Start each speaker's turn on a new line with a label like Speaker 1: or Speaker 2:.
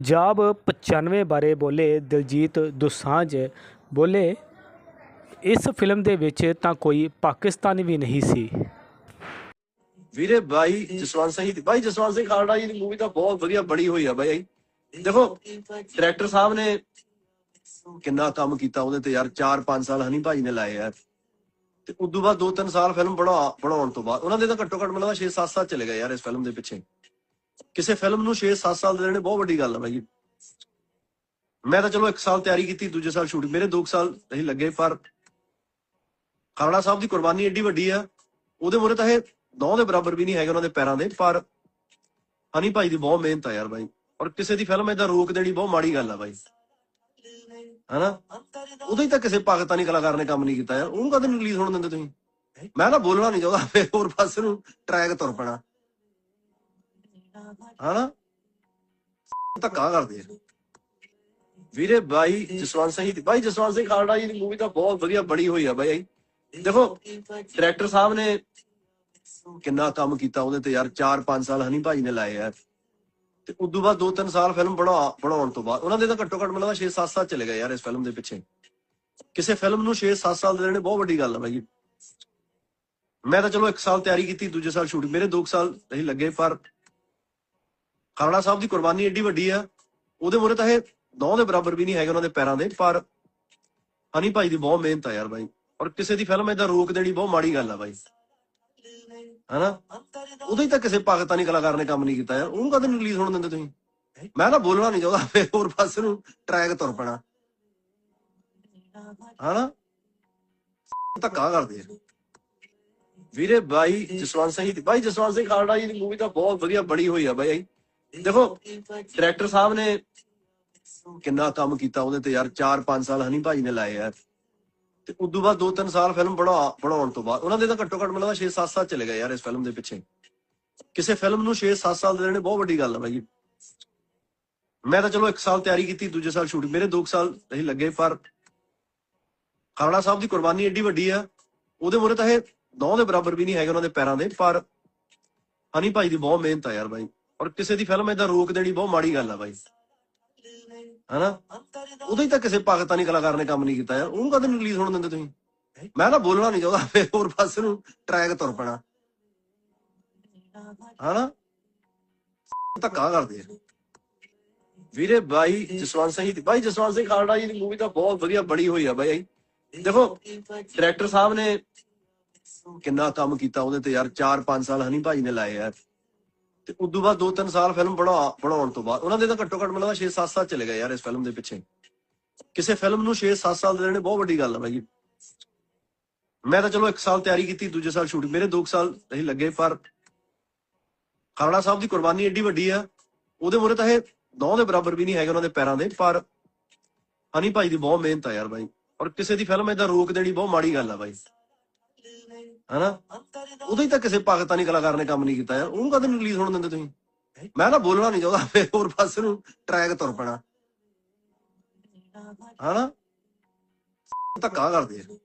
Speaker 1: ਪੰਜਾਬ 95 ਬਾਰੇ ਬੋਲੇ ਦਿਲਜੀਤ ਦੋਸਾਂਝ। ਬੋਲੇ, ਇਸ ਫਿਲਮ ਦੇ ਵਿੱਚ ਤਾਂ ਕੋਈ ਪਾਕਿਸਤਾਨੀ ਵੀ ਨਹੀਂ ਸੀ।
Speaker 2: ਵੀਰੇ ਬਾਈ ਜਸਵੰਤ ਸਿੰਘ ਦੀ, ਬਾਈ ਜਸਵੰਤ ਸਿੰਘ ਖਾਲੜਾ ਜੀ ਦੀ ਮੂਵੀ ਤਾਂ ਬਹੁਤ ਵਧੀਆ ਬਣੀ ਹੋਈ ਆ ਬਾਈ। ਦੇਖੋ ਡਾਇਰੈਕਟਰ ਸਾਹਿਬ ਨੇ ਕਿੰਨਾ ਕੰਮ ਕੀਤਾ ਉਹਦੇ ਤੇ ਯਾਰ 4-5 ਸਾਲ ਹਨੀ ਭਾਈ ਨੇ ਲਾਏ ਯਾਰ ਤੇ ਉਦੋਂ ਬਾਅਦ 2-3 ਸਾਲ ਫਿਲਮ ਬਣਾ, ਬਣਾਉਣ ਤੋਂ ਬਾਅਦ, ਉਹਨਾਂ ਦੇ ਤਾਂ ਘੱਟੋ ਘੱਟ ਮੈਨੂੰ ਲੱਗਦਾ 6-7 ਸਾਲ ਚਲੇ ਗਏ ਯਾਰ ਇਸ ਫਿਲਮ ਦੇ ਪਿੱਛੇ। ਕਿਸੇ ਫਿਲਮ ਨੂੰ 6-7 ਸਾਲ ਦੇ ਦੇਣੇ ਬਹੁਤ ਵੱਡੀ ਗੱਲ ਹੈ ਬਾਈ ਮੈਂ ਤਾਂ ਚਲੋ 1 ਸਾਲ ਤਿਆਰੀ ਕੀਤੀ, ਦੂਜੇ ਸਾਲ ਸ਼ੂਟ ਮੇਰੇ 2 ਸਾਲ ਨਹੀਂ ਲੱਗੇ, ਪਰ ਖਾਲੜਾ ਸਾਹਿਬ ਦੀ ਕੁਰਬਾਨੀ ਏਡੀ ਵੱਡੀ ਆ। ਉਹਦੇ ਮੂਹਰੇ ਤਾਂ ਇਹ ਨੌ ਦੇ ਬਰਾਬਰ ਵੀ ਨਹੀਂ ਹੈਗੇ ਉਹਨਾਂ ਦੇ ਪੈਰਾਂ ਦੇ, ਪਰ ਹਨੀ ਭਾਈ ਦੀ ਬਹੁਤ ਮਿਹਨਤ ਆ ਯਾਰ ਬਾਈ। ਔਰ ਕਿਸੇ ਦੀ ਫਿਲਮ ਏਦਾਂ ਰੋਕ ਦੇਣੀ ਬਹੁਤ ਮਾੜੀ ਗੱਲ ਆ ਬਾਈ। ਹਨਾ? ਉਦੋਂ ਹੀ ਤਾਂ ਕਿਸੇ ਪਾਕਿਸਤਾਨੀ ਕਲਾਕਾਰ ਨੇ ਕੰਮ ਨਹੀਂ ਕੀਤਾ ਯਾਰ। ਉਹਨੂੰ ਕਦੇ ਰਿਲੀਜ਼ ਹੋਣ ਦਿੰਦੇ ਤੁਸੀਂ? ਮੈਂ ਤਾਂ ਬੋਲਣਾ ਨਹੀਂ ਚਾਹੁੰਦਾ ਫੇਰ ਹੋਰ ਪਾਸੇ ਨੂੰ ਟਰੈਕ ਤੁਰ ਪੈਣਾ। ਹਨਾ? ਧੱਕਾ ਕਰਦੇ ਆ। ਵੀਰੇ ਬਾਈ ਜਸਵੰਤ ਸਿੰਘ ਦੀ ਬਾਈ ਜਸਵੰਤ ਸਿੰਘ ਖਾਲੜਾ ਜੀ ਦੀ ਮੂਵੀ ਤਾਂ ਬਹੁਤ ਵਧੀਆ ਬਣੀ ਹੋਈ ਆ ਬਾਈ। ਦੇਖੋ ਡਾਇਰੈਕਟਰ ਸਾਹਿਬ ਨੇ ਕਿੰਨਾ ਕੰਮ ਕੀਤਾ ਉਹਦੇ ਤੇ ਯਾਰ 4-5 ਸਾਲ ਹਨੀ ਭਾਈ ਨੇ ਲਾਏ ਯਾਰ ਤੇ ਉਦੋਂ ਬਾਅਦ 2-3 ਸਾਲ ਫਿਲਮ ਬਣਾ ਬਣਾਉਣ ਤੋਂ ਬਾਅਦ, ਉਹਨਾਂ ਦੇ ਤਾਂ ਘੱਟੋ ਘੱਟ ਮੈਨੂੰ ਲੱਗਦਾ 6-7 ਸਾਲ ਚਲੇ ਗਏ ਯਾਰ ਇਸ ਫਿਲਮ ਦੇ ਪਿੱਛੇ। ਕਿਸੇ ਫਿਲਮ ਨੂੰ 6-7 ਸਾਲ ਦੇ ਦੇਣੇ ਬਹੁਤ ਵੱਡੀ ਗੱਲ ਆ ਬਾਈ। ਮੈਂ ਤਾਂ ਚਲੋ 1 ਸਾਲ ਤਿਆਰੀ ਕੀਤੀ, ਦੂਜੇ ਸਾਲ ਸ਼ੂਟ ਮੇਰੇ 2 ਸਾਲ ਨਹੀਂ ਲੱਗੇ, ਪਰ ਖਾਲੜਾ ਸਾਹਿਬ ਦੀ ਕੁਰਬਾਨੀ ਏਡੀ ਵੱਡੀ ਆ, ਉਹਦੇ ਮੂਹਰੇ ਤਾਂ ਇਹ ਨੌ ਦੇ ਬਰਾਬਰ ਵੀ ਨਹੀਂ ਹੈਗੇ ਉਹਨਾਂ ਦੇ ਪੈਰਾਂ ਦੇ, ਪਰ ਹਨੀ ਭਾਈ ਦੀ ਬਹੁਤ ਮਿਹਨਤ ਆ ਯਾਰ ਬਾਈ। ਔਰ ਕਿਸੇ ਦੀ ਫਿਲਮ ਏਦਾਂ ਰੋਕ ਦੇਣੀ ਬਹੁਤ ਮਾੜੀ ਗੱਲ ਆ ਬਾਈ। ਹਨਾ? ਉਦੋਂ ਹੀ ਤਾਂ ਕਿਸੇ ਪਾਕਿਸਤਾਨੀ ਕਲਾਕਾਰ ਨੇ ਕੰਮ ਨਹੀਂ ਕੀਤਾ ਯਾਰ। ਉਹਨੂੰ ਕਦੇ ਰਿਲੀਜ਼ ਹੋਣ ਦਿੰਦੇ ਤੁਸੀਂ? ਮੈਂ ਤਾਂ ਬੋਲਣਾ ਨਹੀਂ ਚਾਹੁੰਦਾ ਫੇਰ ਹੋਰ ਪਾਸੇ ਨੂੰ ਟਰੈਕ ਤੁਰ ਪੈਣਾ। ਹਨਾ? ਧੱਕਾ ਕਰਦੇ ਆ। ਵੀਰੇ ਬਾਈ ਜਸਵੰਤ ਸਿੰਘ ਦੀ ਬਾਈ ਜਸਵੰਤ ਸਿੰਘ ਖਾਲੜਾ ਜੀ ਦੀ ਮੂਵੀ ਤਾਂ ਬਹੁਤ ਵਧੀਆ ਬਣੀ ਹੋਈ ਆ ਬਾਈ। ਦੇਖੋ ਡਾਇਰੈਕਟਰ ਸਾਹਿਬ ਨੇ ਕਿੰਨਾ ਕੰਮ ਕੀਤਾ ਉਹਦੇ ਤੇ ਯਾਰ 4-5 ਸਾਲ ਹਨੀ ਭਾਈ ਨੇ ਲਾਏ ਯਾਰ ਤੇ ਉਦੋਂ ਬਾਅਦ 2-3 ਸਾਲ ਫਿਲਮ ਬਣਾ, ਬਣਾਉਣ ਤੋਂ ਬਾਅਦ, ਉਹਨਾਂ ਦੇ ਤਾਂ ਘੱਟੋ ਘੱਟ ਮੈਨੂੰ ਲੱਗਦਾ 6-7 ਸਾਲ ਚਲੇ ਗਏ ਯਾਰ ਇਸ ਫਿਲਮ ਦੇ ਪਿੱਛੇ। ਕਿਸੇ ਫਿਲਮ ਨੂੰ 6-7 ਸਾਲ ਦੇਣੇ ਬਹੁਤ ਵੱਡੀ ਗੱਲ ਹੈ ਬਾਈ ਮੈਂ ਤਾਂ ਚਲੋ 1 ਸਾਲ ਤਿਆਰੀ ਕੀਤੀ, ਦੂਜੇ ਸਾਲ ਸ਼ੂਟ ਮੇਰੇ 2 ਸਾਲ ਨਹੀਂ ਲੱਗੇ, ਪਰ ਖਾਲੜਾ ਸਾਹਿਬ ਦੀ ਕੁਰਬਾਨੀ ਏਡੀ ਵੱਡੀ ਆ। ਉਹਦੇ ਮੂਹਰੇ ਤਾਂ ਇਹ ਨੌ ਦੇ ਬਰਾਬਰ ਵੀ ਨਹੀਂ ਹੈਗੇ ਉਹਨਾਂ ਦੇ ਪੈਰਾਂ ਦੇ, ਪਰ ਹਨੀ ਭਾਈ ਦੀ ਬਹੁਤ ਮਿਹਨਤ ਆ ਯਾਰ ਬਾਈ। ਔਰ ਕਿਸੇ ਦੀ ਫਿਲਮ ਏਦਾਂ ਰੋਕ ਦੇਣੀ ਬਹੁਤ ਮਾੜੀ ਗੱਲ ਆ ਬਾਈ। ਹਨਾ? ਉਦੋਂ ਹੀ ਤਾਂ ਕਿਸੇ ਪਾਕਿਸਤਾਨੀ ਕਲਾਕਾਰ ਨੇ ਕੰਮ ਨਹੀਂ ਕੀਤਾ ਯਾਰ। ਉਹਨੂੰ ਕਦੇ ਰਿਲੀਜ਼ ਹੋਣ ਦਿੰਦੇ ਤੁਸੀਂ? ਮੈਂ ਤਾਂ ਬੋਲਣਾ ਨਹੀਂ ਚਾਹੁੰਦਾ, ਫੇਰ ਹੋਰ ਪਾਸੇ ਨੂੰ ਟਰੈਕ ਤੁਰ ਪੈਣਾ। ਹਨਾ? ਧੱਕਾ ਕਰਦੇ ਆ। ਵੀਰੇ ਬਾਈ ਜਸਵੰਤ ਸਿੰਘ ਦੀ ਬਾਈ ਜਸਵੰਤ ਸਿੰਘ ਖਾਲੜਾ ਜੀ ਦੀ ਮੂਵੀ ਤਾਂ ਬਹੁਤ ਵਧੀਆ ਬਣੀ ਹੋਈ ਆ ਬਾਈ। ਦੇਖੋ ਡਾਇਰੈਕਟਰ ਸਾਹਿਬ ਨੇ ਕਿੰਨਾ ਕੰਮ ਕੀਤਾ ਉਹਦੇ ਤੇ ਯਾਰ 4-5 ਸਾਲ ਹਨੀ ਭਾਈ ਨੇ ਲਾਏ ਯਾਰ ਤੇ ਉਦੋਂ ਬਾਅਦ 2-3 ਸਾਲ ਫਿਲਮ ਬਣਾ, ਬਣਾਉਣ ਤੋਂ ਬਾਅਦ, ਉਹਨਾਂ ਦੇ ਤਾਂ ਘੱਟੋ ਘੱਟ ਮੈਨੂੰ ਲੱਗਦਾ 6-7 ਸਾਲ ਚਲੇ ਗਏ ਯਾਰ ਇਸ ਫਿਲਮ ਦੇ ਪਿੱਛੇ। ਕਿਸੇ ਫਿਲਮ ਨੂੰ 6-7 ਸਾਲ ਦੇਣੇ ਬਹੁਤ ਵੱਡੀ ਗੱਲ ਆ ਬਾਈ ਮੈਂ ਤਾਂ ਚਲੋ 1 ਸਾਲ ਤਿਆਰੀ ਕੀਤੀ, ਦੂਜੇ ਸਾਲ ਸ਼ੂਟ ਮੇਰੇ 2 ਸਾਲ ਨਹੀਂ ਲੱਗੇ, ਪਰ ਖਾਲੜਾ ਸਾਹਿਬ ਦੀ ਕੁਰਬਾਨੀ ਏਡੀ ਵੱਡੀ ਆ, ਉਹਦੇ ਮੂਹਰੇ ਤਾਂ ਇਹ ਨੌ ਦੇ ਬਰਾਬਰ ਵੀ ਨਹੀਂ ਹੈਗੇ ਉਹਨਾਂ ਦੇ ਪੈਰਾਂ ਦੇ, ਪਰ ਹਨੀ ਭਾਈ ਦੀ ਬਹੁਤ ਮਿਹਨਤ ਆ ਯਾਰ ਬਾਈ। ਔਰ ਕਿਸੇ ਦੀ ਫਿਲਮ ਏਦਾਂ ਰੋਕ ਦੇਣੀ ਬਹੁਤ ਮਾੜੀ ਗੱਲ ਆ ਬਾਈ। ਹਨਾ? ਉਦੋਂ ਹੀ ਤਾਂ ਕਿਸੇ ਪਾਕਿਸਤਾਨੀ ਕਲਾਕਾਰ ਨੇ ਕੰਮ ਨਹੀਂ ਕੀਤਾ ਯਾਰ। ਉਹਨੂੰ ਕਦੇ ਰਿਲੀਜ਼ ਹੋਣ ਦਿੰਦੇ ਤੁਸੀਂ? ਮੈਂ ਤਾਂ ਬੋਲਣਾ ਨਹੀਂ ਚਾਹੁੰਦਾ, ਫੇਰ ਹੋਰ ਪਾਸੇ ਨੂੰ ਟਰੈਕ ਤੁਰ ਪੈਣਾ। ਹਨਾ? ਧੱਕਾ ਕਰਦੇ ਆ।